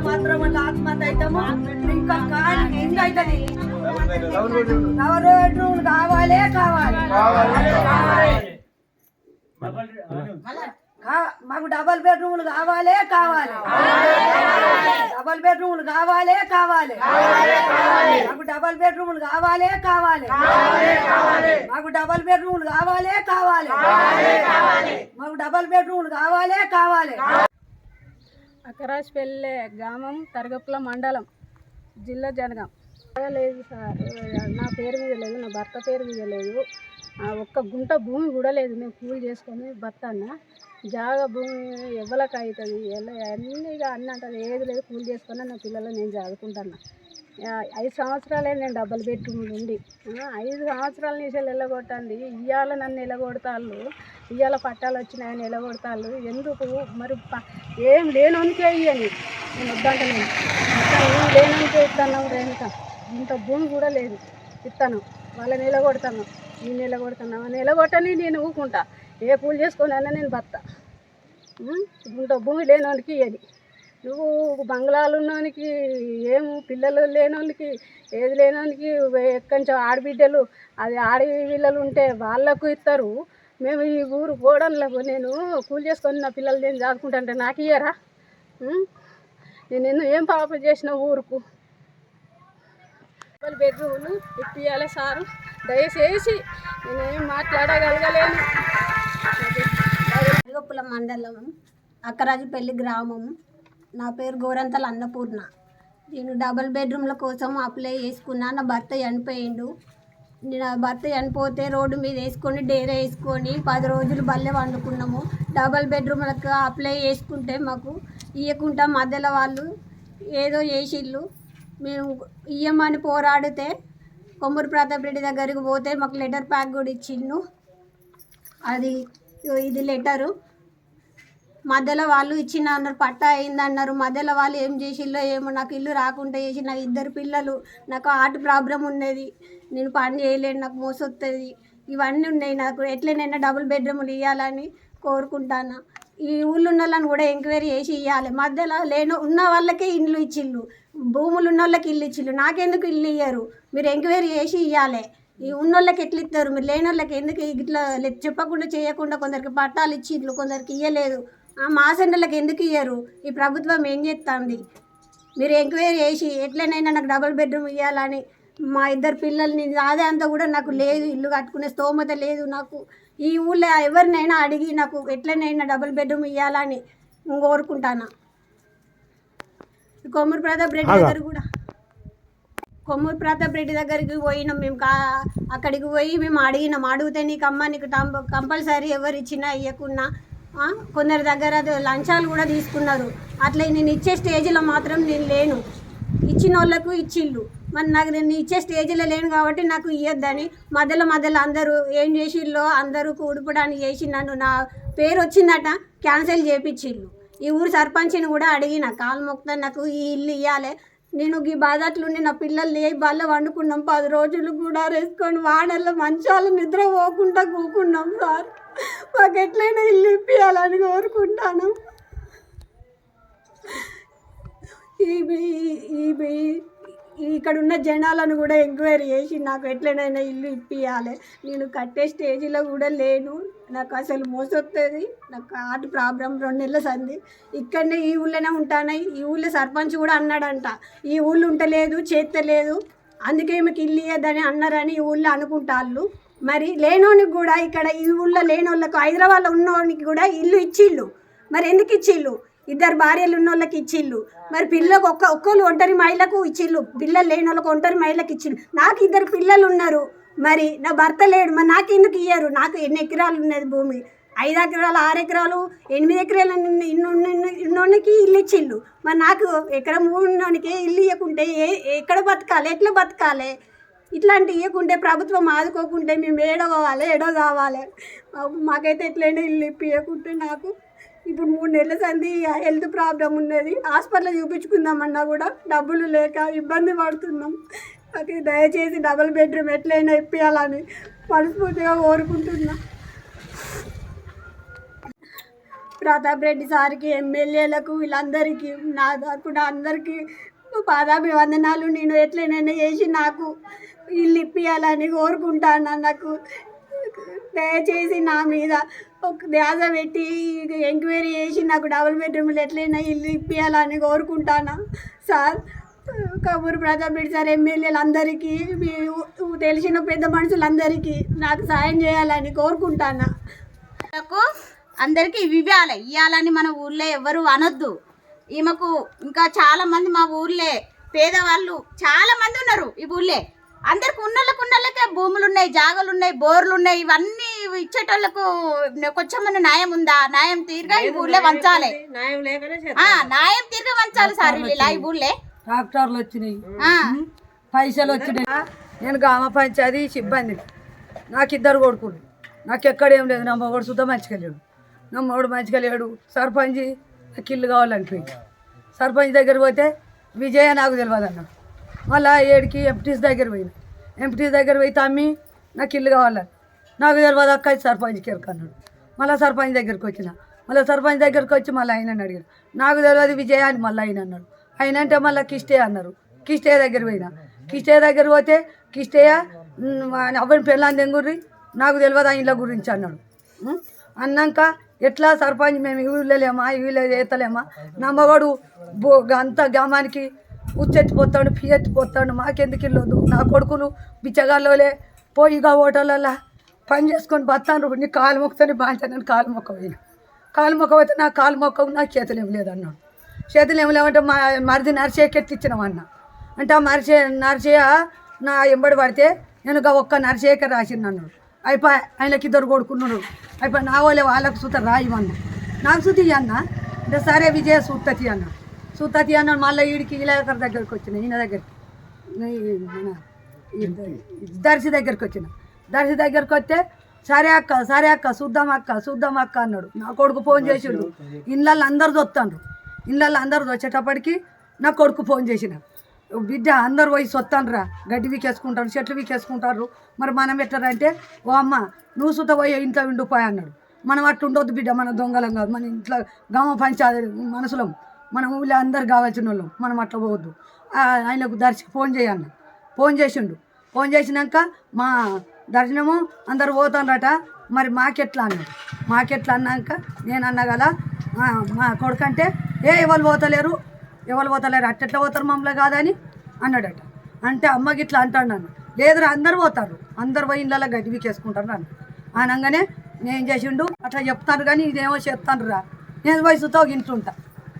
మాత్రం వల్ల ఆత్మహత్య అవుతాము ఇంకా కానీ ఇంకా అవుతుంది డబల్ బెడ్రూమ్ కావాలే కావాలి. మాకు డబల్ బెడ్రూమ్లు కావాలే కావాలి. డబల్ బెడ్రూమ్లు కావాలే కావాలి. మాకు డబల్ బెడ్రూమ్లు కావాలే కావాలి. మాకు డబల్ బెడ్రూమ్లు కావాలే కావాలి. మాకు డబల్ బెడ్రూమ్లు కావాలే కావాలి. అకరాజ్పల్లె గ్రామం తరగపుల మండలం జిల్లా జనగాం. లేదు సార్. నా పేరు మీద లేదు నా భర్త పేరు మీద లేదు. ఒక్క గుంట భూమి కూడా లేదు. నేను కూలి చేసుకొని భర్త అన్న. జాగా భూమి ఎవ్వలకు అవుతుంది ఎలా అన్నీగా అన్న అంటారు ఏది లేదు కూలి చేసుకొని నా పిల్లలు నేను చదువుకుంటాను ఐదు సంవత్సరాలే నేను డబ్బులు బెడ్రూమ్ ఉండి ఐదు సంవత్సరాల నుంచి వెళ్ళగొట్టండి ఇవాళ నన్ను నిలగొడతాళ్ళు ఇవాళ పట్టాలు వచ్చినాయని నిలగొడతాళ్ళు ఎందుకు? మరి ఏం లేనోనికే ఇవ్వని నేను వద్దంటలేను ఏం లేనోనికే ఇస్తాను రేణుక? ఇంత భూమి కూడా లేదు. ఇస్తాను వాళ్ళ నిలగొడతాను నేను నిలగొడతాను నిలగొట్టని నేను ఊకుంటా. ఏ పూలు చేసుకొని అయినా నేను బత్తా. ఇంత భూమి లేనోనికి ఇవ్వని నువ్వు బంగ్లాలు ఉన్నోనికి ఏం పిల్లలు లేనోళ్ళకి ఏది లేనోనికి ఎక్కడి ఆడబిడ్డలు అది ఆడపిల్లలు ఉంటే వాళ్ళకు ఇస్తారు మేము ఈ ఊరు పోవడంలో నేను కూలి చేసుకొని నా పిల్లలు నేను చదువుకుంటాంటే నాకు ఇయ్యరా? నేను ఎన్నో ఏం పాపం చేసిన ఊరుకు? డబల్ బెడ్రూమ్లు ఇప్పియాలి సారు. దయచేసి నేనేం మాట్లాడగలగలేను. అరగొప్పుల మండలం అక్కరాజుపల్లి గ్రామం. నా పేరు గోరంతల అన్నపూర్ణ. నేను డబల్ బెడ్రూమ్ల కోసం అప్లై చేసుకున్నా. నా భర్త చనిపోయిండు. నా భర్త చనిపోతే రోడ్డు మీద వేసుకొని డేరా వేసుకొని పది రోజులు బల్లె వండుకున్నాము. డబల్ బెడ్రూమ్లకు అప్లై చేసుకుంటే మాకు ఇవ్వకుండా మధ్యలో వాళ్ళు ఏదో చేసిళ్ళు. మేము ఇయ్యమని పోరాడితే కొమ్మూరు ప్రతాప్ రెడ్డి దగ్గరికి పోతే మాకు లెటర్ ప్యాక్ కూడా ఇచ్చిండు. అది ఇది లెటరు. మధ్యలో వాళ్ళు ఇచ్చిన అన్నారు పట్టా అయిందన్నారు. మధ్యలో వాళ్ళు ఏం చేసిల్లో ఏమో నాకు ఇల్లు రాకుండా చేసి నాకు ఇద్దరు పిల్లలు నాకు హార్ట్ ప్రాబ్లం ఉన్నది. నేను పని చేయలేను నాకు మోసొస్తుంది ఇవన్నీ ఉన్నాయి నాకు. ఎట్లనైనా డబుల్ బెడ్రూమ్లు ఇవ్వాలని కోరుకుంటాను. ఈ ఊళ్ళో ఉన్న వాళ్ళని కూడా ఎంక్వైరీ చేసి ఇవ్వాలి మధ్యలో లేను ఉన్న వాళ్ళకే ఇల్లు ఇచ్చిళ్ళు భూములు ఉన్న వాళ్ళకి ఇల్లు ఇచ్చిళ్ళు నాకెందుకు ఇల్లు ఇయ్యరు? మీరు ఎంక్వైరీ చేసి ఇవ్వాలి ఈ ఉన్నోళ్ళకి ఎట్లా ఇస్తారు మీరు లేని వాళ్ళకి ఎందుకు ఇట్లా చెప్పకుండా చేయకుండా కొందరికి పట్టాలు ఇచ్చిళ్ళు కొందరికి ఇయ్యలేదు. ఆ మా సెంటర్లకు ఎందుకు ఇయ్యరు? ఈ ప్రభుత్వం ఏం చేస్తుంది మీరు ఎంక్వైరీ చేసి ఎట్లనైనా నాకు డబుల్ బెడ్రూమ్ ఇవ్వాలని మా ఇద్దరు పిల్లల్ని అదే అంతా కూడా నాకు లేదు ఇల్లు కట్టుకునే స్తోమత లేదు నాకు. ఈ ఊళ్ళో ఎవరినైనా అడిగి నాకు ఎట్లనైనా డబుల్ బెడ్రూమ్ ఇవ్వాలని కోరుకుంటాను? కొమ్మూరు ప్రతాప్ రెడ్డి దగ్గర కూడా. కొమ్మూరు ప్రతాప్ రెడ్డి దగ్గరికి పోయినాం మేము కా అక్కడికి పోయి మేము అడిగినాం. అడిగితే నీకు అమ్మ నీకు కంపల్సరీ ఎవరు ఇచ్చినా ఇవ్వకున్నా కొందరి దగ్గర లంచాలు కూడా తీసుకున్నారు. అట్లా నేను ఇచ్చే స్టేజ్లో మాత్రం నేను లేను. ఇచ్చిన వాళ్ళకు ఇచ్చిళ్ళు. మరి నాకు నేను ఇచ్చే స్టేజ్లో లేను కాబట్టి నాకు ఇవ్వద్దని మధ్యలో మధ్యలో అందరూ ఏం చేసిల్లో అందరూ కూడుపడానికి చేసి నన్ను నా పేరు వచ్చిందట క్యాన్సిల్ చేపించిళ్ళు ఈ ఊరు సర్పంచ్ని కూడా అడిగిన కాలు మొక్త నాకు ఈ ఇల్లు ఇవ్వాలి నేను ఈ బాధట్లుండి నా పిల్లల్ని ఏ బాధ వండుకున్నాం పది రోజులు కూడా వేసుకొని వాడల్లో మంచాలు నిద్ర పోకుండా కూకున్నాం సార్. మాకు ఎట్లయినా ఇల్లు ఇప్పియాలని కోరుకుంటాను. ఈ ఇక్కడ ఉన్న జనాలను కూడా ఎంక్వైరీ చేసి నాకు ఎట్లనైనా ఇల్లు ఇప్పియాలి. నేను కట్టే స్టేజీలో కూడా లేను. నాకు అసలు మోసొస్తుంది నాకు హార్ట్ ప్రాబ్లం రెండు నెలల సంది. ఇక్కడనే ఈ ఊళ్ళోనే ఉంటాను. ఈ ఊళ్ళో సర్పంచ్ కూడా అన్నాడంట. ఈ ఊళ్ళో ఉంటలేదు చేత్తలేదు. అందుకే మీకు ఇల్లు ఇయ్యదని అన్నారని ఈ ఊళ్ళో అనుకుంటాళ్ళు. మరి లేనోనికి కూడా ఇక్కడ ఈ ఊళ్ళో లేనోళ్ళకు హైదరాబాద్లో ఉన్నోనికి కూడా ఇల్లు ఇచ్చిళ్ళు. మరి ఎందుకు ఇచ్చిళ్ళు? ఇద్దరు భార్యలు ఉన్న వాళ్ళకి ఇచ్చిళ్ళు. మరి పిల్లలకు ఒక్క ఒక్కళ్ళు ఒంటరి మహిళకు ఇచ్చిళ్ళు. పిల్లలు లేని వాళ్ళకి ఒంటరి మహిళకి ఇచ్చిళ్ళు. నాకు ఇద్దరు పిల్లలు ఉన్నారు. మరి నా భర్త లేడు. మరి నాకు ఎందుకు ఇయ్యరు? నాకు ఎన్ని ఎకరాలు ఉన్నది భూమి? ఐదు ఎకరాలు ఆరు ఎకరాలు ఎనిమిది ఎకరాలు ఇన్నోనికి ఇల్లు ఇచ్చిళ్ళు. మరి నాకు ఎకరం ఉన్నోనికి ఇల్లు ఇవ్వకుంటే ఏ ఎక్కడ బతకాలి? ఎట్లా బతకాలి? ఇట్లాంటి ఇవ్వకుంటే ప్రభుత్వం ఆదుకోకుంటే మేము ఏడో కావాలి ఏడో కావాలి? మాకైతే ఎట్లయినా ఇల్లు ఇప్పియకుంటే నాకు ఇప్పుడు మూడు నెలల సంది హెల్త్ ప్రాబ్లం ఉన్నది. హాస్పిటల్ చూపించుకుందామన్నా కూడా డబ్బులు లేక ఇబ్బంది పడుతున్నాం. నాకు దయచేసి డబుల్ బెడ్రూమ్ ఎట్లయినా ఇప్పించాలని మనస్ఫూర్తిగా కోరుకుంటున్నా. ప్రతాప్ రెడ్డి సార్కి ఎమ్మెల్యేలకు వీళ్ళందరికీ నా తరపున అందరికీ పాదాభివందనాలు. నేను ఎట్లనైనా చేసి నాకు ఇల్లు ఇప్పియాలని కోరుకుంటాను నాకు దయచేసి నా మీద ఒక ధ్యాస పెట్టి ఎంక్వైరీ చేసి నాకు డబుల్ బెడ్రూమ్లు ఎట్లయినా ఇల్లు ఇప్పియాలని కోరుకుంటాను. సార్ కబూర్ ప్రతాప్ రెడ్డి సార్ ఎమ్మెల్యేలు అందరికీ మీ తెలిసిన పెద్ద మనుషులందరికీ నాకు సాయం చేయాలని కోరుకుంటాను. నాకు అందరికీ ఇవి ఇవ్వాలి. ఇవ్వాలని మన ఊర్లో ఎవరు అనొద్దు. ఈమెకు ఇంకా చాలామంది మా ఊర్లే పేదవాళ్ళు చాలామంది ఉన్నారు ఈ ఊళ్ళే అందరికి ఉన్నోళ్ళకి ఉన్నోళ్ళకే భూములు ఉన్నాయి జాగలు ఉన్నాయి బోర్లు ఉన్నాయి ఇవన్నీ ఇచ్చేటోళ్ళకు కొంచెం మన న్యాయం ఉందా? న్యాయం తీరుగా ఈ ఊర్లే వంచాలి. ఆ, న్యాయం తీరుగా వంచాలి సార్ ఇలా ఈ ఊర్లే ట్రాక్టర్లు వచ్చినాయి. ఆ, పైసలు వచ్చినాయి. నేను గ్రామ పంచాయతీ సిబ్బంది. నాకు ఇద్దరు కొడుకులు. నాకు ఎక్కడ ఏం లేదు. నా మొగడు సుద్ధ మంచిగా లేడు. నా మొగడు మంచిగా లేడు. సర్పంచ్ నాకు ఇల్లు కావాలనిపోయింది సర్పంచ్ దగ్గర పోతే విజయ నాకు తెలియదు అన్నాడు మళ్ళీ ఏడికి ఎంపీటీస్ దగ్గర పోయిన. ఎంపీటీస్ దగ్గర పోయి తమ్మి నాకు ఇల్లు కావాలని నాకు తెలియదు అక్క సర్పంచ్ సర్పంచ్కి అన్నాడు. మళ్ళీ సర్పంచ్ దగ్గరికి వచ్చిన. మళ్ళీ సర్పంచ్ దగ్గరికి వచ్చి మళ్ళీ ఆయన అడిగాడు. నాకు తెలియదు విజయ అని మళ్ళీ ఆయన అన్నాడు. ఆయన అంటే మళ్ళీ కిష్టే అన్నారు. కిష్టే దగ్గర పోయినా. కిష్టే దగ్గర పోతే కిష్టయ్య అవ్వని పెళ్ళాన్ని తెంగుర్రి నాకు తెలియదు ఆ గురించి అన్నాడు. అన్నాక ఎట్లా సర్పంచ్ మేము ఇవ్వలేమా ఇవ్వలేదు లేమా? ఈ నా మగడు అంత గ్రామానికి ఉచ్చెత్తిపోతాడు పోతాడు మాకెందుకు ఇల్లొద్దు నా కొడుకులు బిచ్చగాళ్ళోలే పోయి ఇక హోటళ్ళల్లో పని చేసుకొని బతాను నీ కాలు మొక్కుతాను బాగా నేను కాలు మొక్క పోయిన కాలు మొక్క పోతే నా కాలు మొక్క నాకు చేతులు ఏం లేదన్నాడు. చేతులు ఏమి లేవంటే మా మరిది నరిసేకి ఎత్తిచ్చినామన్న అంటే ఆ మరిసే నరిసేయ నా ఎంబడి పడితే నేను ఒక్క నరిసేక రాసిందన్నాడు. అయిపో అయిపోయి ఆయనకి ఇద్దరు కొడుకున్నాడు అయిపోయి నా వాళ్ళే వాళ్ళకు సూత రాయమన్నా నాకు సూతి అన్న అంటే సరే విజయ సూతతి అన్న సూతతి అన్నాడు మళ్ళీ ఈడికి ఇలాకర్ దగ్గరికి వచ్చిన ఈయన దగ్గరికి. దర్శి దగ్గరికి వచ్చిన. దర్శి దగ్గరికి వస్తే సరే అక్క సరే అక్క చూద్దాం అక్క చూద్దాం అక్క అన్నాడు. నా కొడుకు ఫోన్ చేసిండు. ఇళ్ళల్లో అందరు దొత్తాండ్రు ఇళ్ళల్లో అందరు వచ్చేటప్పటికి నా కొడుకు ఫోన్ చేసిన బిడ్డ అందరు పోయి సొత్తాన్రా గడ్డి వీకేసుకుంటారు చెట్లు వీకేసుకుంటారు. మరి మనం ఎట్టారంటే ఓ అమ్మ నువ్వు సుత పోయి ఇంట్లో ఉండిపోయి అన్నాడు. మనం అట్టు ఉండొద్దు బిడ్డ మన దొంగలం కాదు. మన ఇంట్లో గమ పంచాయతీ మనసులం. మన ఊళ్ళో అందరు కావాల్సిన వాళ్ళం మనం అట్లా పోవద్దు. ఆయనకు దర్శకు ఫోన్ చేయన్న ఫోన్ చేసిండు. ఫోన్ చేసినాక మా దర్శనము అందరు పోతాండ్రట. మరి మాకెట్లా అన్నాడు. మాకెట్లా అన్నాక నేను అన్నా కదా మా కొడుకంటే ఏ ఎవరు పోతలేరు? ఎవరు పోతలేరు? అట్టెట్లా పోతారు మమ్మల్ని కాదని? అన్నాడట. అంటే అమ్మకి ఇట్లా అంటాడు నన్ను. లేదురా అందరు పోతారు. అందరు పోయి ఇళ్ళలో గడ్డి వీకేసుకుంటారు నన్ను. అనగానే నేను చేసిండు అట్లా చెప్తాను కానీ ఇదేమో చెప్తాను రా నేను వయసుతో గింటుంటా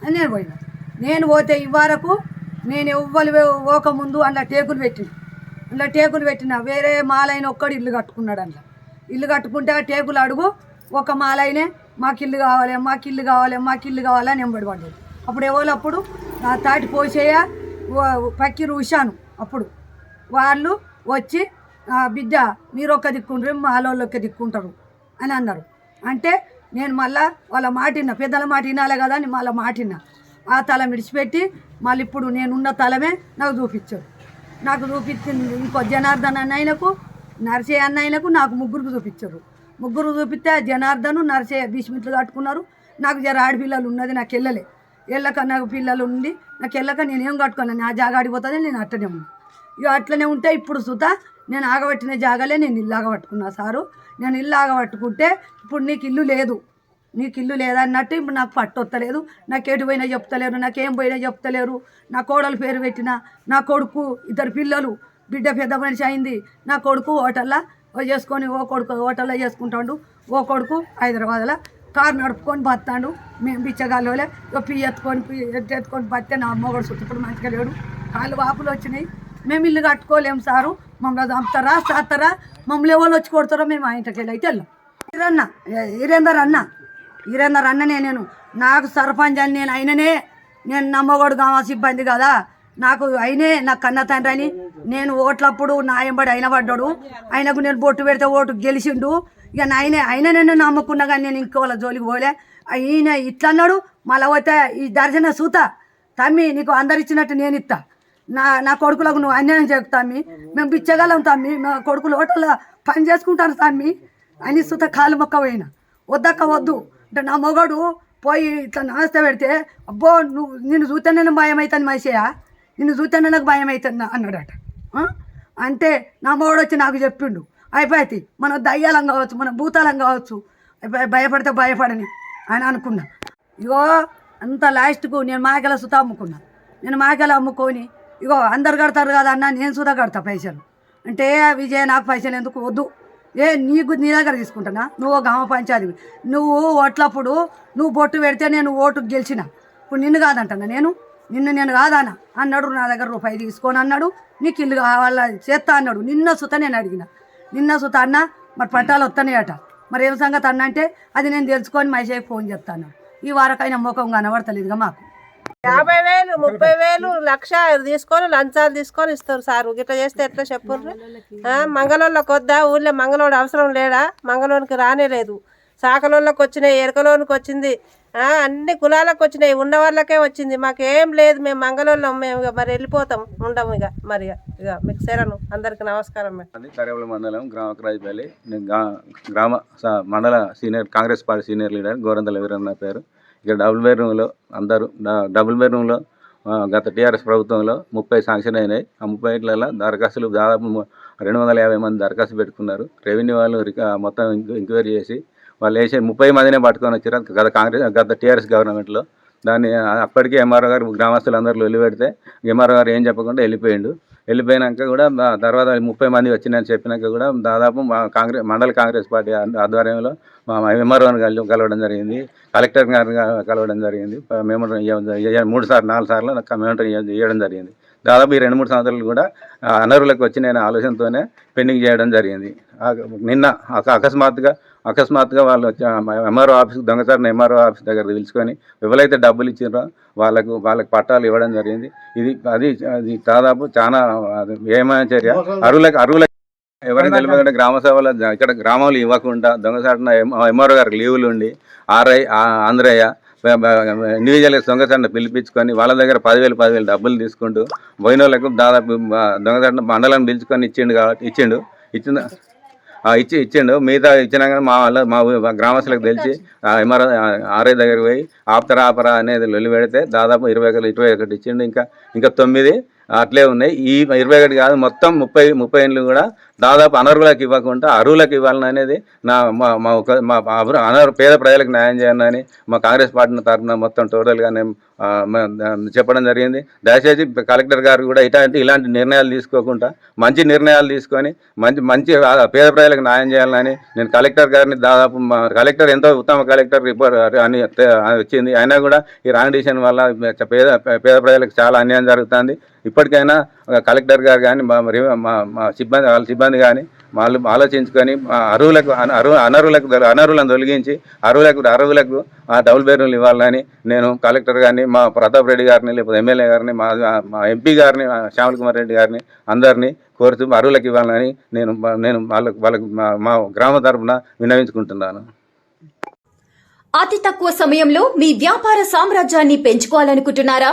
అని నేను పోయినా. నేను పోతే ఇవ్వరకు నేను ఎవ్వరు పోక ముందు అందులో టేకులు పెట్టిన. అందులో టేకులు పెట్టిన వేరే మాలైన ఒక్కడు ఇల్లు కట్టుకున్నాడు అందులో. ఇల్లు కట్టుకుంటే ఆ టేకులు అడుగు ఒక మాలైనే మాకు ఇల్లు కావాలి మాకు ఇల్లు కావాలి మాకు ఇల్లు కావాలి అని ఎంబడి పడ్డాడు. అప్పుడు ఎవరప్పుడు నా తాటి పోసేయ పక్కి రూశాను అప్పుడు. వాళ్ళు వచ్చి బిడ్డ మీరు ఒక్క దిక్కుంటారు మాలోళ్ళు ఒక్క దిక్కుంటారు అని అన్నారు. అంటే నేను మళ్ళా వాళ్ళ మాటిన్న పెద్దల మాట వినాలే కదా అని మళ్ళీ మాటిన్న ఆ తల విడిచిపెట్టి మళ్ళీ ఇప్పుడు నేనున్న తలమే నాకు చూపించాడు. నాకు చూపించింది ఇంకో జనార్దన్ అన్నయ్యకు నరసయ్య అన్నయ్యకు నాకు ముగ్గురికి చూపించారు. ముగ్గురు చూపిస్తే ఆ జనార్దను నరసయ్య భీష్మిట్లు కట్టుకున్నారు. నాకు జర ఆడపిల్లలు ఉన్నది నాకు వెళ్ళలే. వెళ్ళక నాకు పిల్లలు ఉండి నాకు వెళ్ళక నేనేం కట్టుకోను? నా జాగా ఆడిపోతుంది నేను అట్టనే ఉన్నాను ఇక అట్లనే ఉంటే ఇప్పుడు సుత నేను ఆగబట్టిన జాగాలే నేను ఇల్లు ఆగబట్టుకున్నా సారు. నేను ఇల్లు ఆగబట్టుకుంటే ఇప్పుడు నీకు ఇల్లు లేదు. నీకు ఇల్లు లేదన్నట్టు ఇప్పుడు నాకు పట్టొత్తలేదు నాకు ఎటు పోయినా చెప్తలేరు నాకేం పోయినా చెప్తలేరు. నా కోడలు పేరు పెట్టిన నా కొడుకు ఇద్దరు పిల్లలు బిడ్డ పెద్ద మనిషి అయింది. నా కొడుకు హోటల్లో చేసుకొని ఓ కొడుకు హోటల్లో చేసుకుంటాడు. ఓ కొడుకు హైదరాబాద్లో కారు నడుపుకొని బతాడు మేము బిచ్చగాళ్ళోలే ఓ పి ఎత్తుకొని పి ఎత్తుకొని బతే నా అమ్మగడు చుట్టుప్పుడు మంచిగా లేడు. కాళ్ళు వాపులు వచ్చినాయి. మేము ఇల్లు కట్టుకోలేము సారు. మమ్మల్ని చంపుతారా చేస్తారా మమ్మల్ని ఎవరు వచ్చి కొడతారో మేము ఆ ఇంటికి వెళ్ళి అయితే వెళ్ళాం. ఈరన్న ఈరేందర్ అన్న ఈరేందర్ అన్ననే నేను. నాకు సర్పంచ్ అని నేను అయిననే నేను నమ్మగోడు కావాల్సి ఇబ్బంది కదా. నాకు అయినే నాకు కన్న తండ్రి అని నేను ఓట్లప్పుడు నా ఎంబడి అయిన పడ్డాడు. ఆయనకు నేను బొట్టు పెడితే ఓటు గెలిచిండు. ఇక నాయనే అయినా నేను నమ్ముకున్నా కానీ నేను ఇంకో వాళ్ళ జోలికి పోలే. ఈయన ఇట్లా అన్నాడు మళ్ళీ పోతే ఈ దర్శన సూత తమ్మి నీకు అందరిచ్చినట్టు నేను ఇస్తా. నా నా కొడుకులకు నువ్వు అన్యాయం చెప్తామి మేము బిచ్చగలం తమ్మి. మా కొడుకులు హోటల్లో పని చేసుకుంటాను తమ్మి. అని సుత కాలు మొక్క పోయిన. వద్దక్క వద్దు. అంటే నా మొగడు పోయి ఇట్లా నమస్తే పెడితే అబ్బో నువ్వు నిన్ను చూస్తేనే భయం అవుతుంది మనిషియా? నిన్ను చూస్తేనే నాకు భయం అవుతుంది అన్నాడట. అంటే నా మొగడు వచ్చి నాకు చెప్పిండు. అయిపోయి మన దయ్యాలం కావచ్చు మన భూతాలం కావచ్చు. భయపడితే భయపడని అని అనుకున్నా. ఇగో అంత లాస్ట్కు నేను మాకెలా సుత అమ్ముకున్నా. నేను మాకెలా అమ్ముకొని ఇగో అందరు కడతారు కదా అన్న నేను సుధా కడతా పైసలు. అంటే విజయ నాకు పైసలు ఎందుకు వద్దు? ఏ నీకు నీ దగ్గర తీసుకుంటానా? నువ్వు గ్రామ పంచాయతీ నువ్వు ఓట్లప్పుడు నువ్వు బొట్టు పెడితే నేను ఓటు గెలిచిన. ఇప్పుడు నిన్ను కాదంటానా నేను? నిన్ను నేను కాదానా? అన్నాడు నా దగ్గర రూపాయి తీసుకొని అన్నాడు నీకు ఇల్లు కావాలా చేస్తా అన్నాడు. నిన్న సుత నేను అడిగిన. నిన్న సుత అన్న మరి పట్టాలు వస్తాయి అట మరి ఏం సంగతి అన్న అంటే అది నేను తెలుసుకొని మైసేకి ఫోన్ చెప్తాను ఈ వారకైనా ముఖం కనబడతలేదుగా మాకు. యాభై వేలు ముప్పై వేలు లక్ష తీసుకొని లంచాలు తీసుకొని ఇస్తారు సార్. గిట్లా చేస్తే ఎట్లా చెప్పు మంగళోళ్ళకి వద్దా? ఊళ్ళో మంగళోడు అవసరం లేడా? మంగళోనికి రానే లేదు. సాకలోళ్ళకి వచ్చినాయి ఎరకలోనికి వచ్చింది. ఆ, అన్ని కులాలకు వచ్చినాయి. ఉన్న వాళ్ళకే వచ్చింది. మాకేం లేదు. మేము మంగళోళ్ళం. మేము ఇక మరి వెళ్ళిపోతాం. ఉండము ఇక. మరి ఇక. ఇక మీకు శరణు. అందరికి నమస్కారం మేడం. మండలం గ్రామ గ్రామ స- మండల senior Congress party senior leader Gorantla Veeranna పేరు. ఇక్కడ డబుల్ బెడ్రూమ్లో అందరూ డబుల్ బెడ్రూమ్లో గత టీఆర్ఎస్ ప్రభుత్వంలో ముప్పై శాంక్షన్ అయినాయి. ఆ ముప్పై దరఖాస్తులు దాదాపు రెండు వందల యాభై మంది దరఖాస్తు పెట్టుకున్నారు. రెవెన్యూ వాళ్ళు మొత్తం ఎంక్వైరీ చేసి వాళ్ళు వేసే ముప్పై మందినే పట్టుకొని వచ్చారు. గత కాంగ్రెస్ గత టీఆర్ఎస్ గవర్నమెంట్లో దాన్ని అప్పటికే ఎంఆర్ఓ గారు గ్రామస్తులు అందరూ వెళ్ళి పెడితే ఎంఆర్ఓ గారు ఏం చెప్పకుండా వెళ్ళిపోయిండు. వెళ్ళిపోయినాక కూడా తర్వాత ముప్పై మంది వచ్చిందని చెప్పినాక కూడా దాదాపు మా కాంగ్రెస్ మండల కాంగ్రెస్ పార్టీ ఆధ్వర్యంలో మా ఎంఆర్ఓని కలి కలవడం జరిగింది. కలెక్టర్ గారిని కలవడం జరిగింది. మేము మూడు సార్లు నాలుగు సార్లు కమెంటరీ చేయడం జరిగింది. దాదాపు ఈ రెండు మూడు సంవత్సరాలు కూడా అనర్హులకు వచ్చి నేను ఆలోచనతోనే పెండింగ్ చేయడం జరిగింది. నిన్న అకస్మాత్తుగా అకస్మాత్తుగా వాళ్ళు వచ్చి ఎంఆర్ఓ ఆఫీస్ దొంగసారిని ఎంఆర్ఓ ఆఫీస్ దగ్గర పిలుచుకొని ఎవరైతే డబ్బులు ఇచ్చారో వాళ్ళకు వాళ్ళకి పట్టాలు ఇవ్వడం జరిగింది. ఇది అది అది దాదాపు చాలా ఏమైనా చర్య? అరువులకు అరువులకు ఎవరైనా తెలియకుండా గ్రామ సభలో ఇక్కడ గ్రామంలో ఇవ్వకుండా దొంగసాటిన ఎంఆర్ఓ గారికి లీవులు ఉండి ఆర్ఐ ఆంధ్రయ్య ఇండివిజువల్గా దొంగసాటిన పిలిపించుకొని వాళ్ళ దగ్గర పదివేలు పదివేలు డబ్బులు తీసుకుంటూ పోయిన వాళ్ళకు దాదాపు దొంగసాటిన మండలం పిలుచుకొని ఇచ్చిండు కాబట్టి ఇచ్చిండు. ఇచ్చిన ఇచ్చి ఇచ్చిండు. మిగతా ఇచ్చినా కానీ మా వాళ్ళ మా గ్రామస్తులకు తెలిసి ఎంఆర్ఐ ఆర్ఐ దగ్గరికి పోయి ఆప్తరా ఆపరా అనేది లొల్లి పెడితే దాదాపు ఇరవై ఒకటి ఇరవై ఒకటి ఇచ్చిండు ఇంకా. ఇంకా తొమ్మిది అట్లే ఉన్నాయి. ఈ ఇరవై ఒకటి కాదు మొత్తం ముప్పై ముప్పై ఏళ్ళు కూడా దాదాపు అనర్హులకు ఇవ్వకుండా అర్హులకు ఇవ్వాలని అనేది నా మా మా ఒక మా అనర్ పేద ప్రజలకు న్యాయం చేయాలని మా కాంగ్రెస్ పార్టీ తరఫున మొత్తం టోటల్గా నేను చెప్పడం జరిగింది. దయచేసి కలెక్టర్ గారు కూడా ఇలాంటి ఇలాంటి నిర్ణయాలు తీసుకోకుండా మంచి నిర్ణయాలు తీసుకొని మంచి మంచి పేద ప్రజలకు న్యాయం చేయాలని నేను కలెక్టర్ గారిని దాదాపు మా కలెక్టర్ ఎంతో ఉత్తమ కలెక్టర్ రిపోర్ట్ అని వచ్చింది. అయినా కూడా ఈ రాంగ్ డిసిషన్ వల్ల పేద పేద ప్రజలకు చాలా అన్యాయం జరుగుతుంది. ఇప్పటికైనా కలెక్టర్ గారు కానీ మా మరి మా మా సిబ్బంది వాళ్ళ సిబ్బంది కానీ వాళ్ళు ఆలోచించుకొని అరువులకు అరువు అనర్హులకు అనర్హులను తొలగించి అరువులకు అరువులకు ఆ డబుల్ బెడ్రూమ్లు ఇవ్వాలని నేను కలెక్టర్ గారిని మా ప్రతాప్ రెడ్డి గారిని లేకపోతే ఎమ్మెల్యే గారిని మా మా ఎంపీ గారిని శ్యామల్ కుమార్ రెడ్డి గారిని అందరినీ కోరుతూ అరువులకు ఇవ్వాలని నేను నేను వాళ్ళకు వాళ్ళకు మా- గ్రామ తరఫున విన్నవించుకుంటున్నాను. అతి తక్కువ సమయంలో మీ వ్యాపార సామ్రాజ్యాన్ని పెంచుకోవాలనుకుంటున్నారా?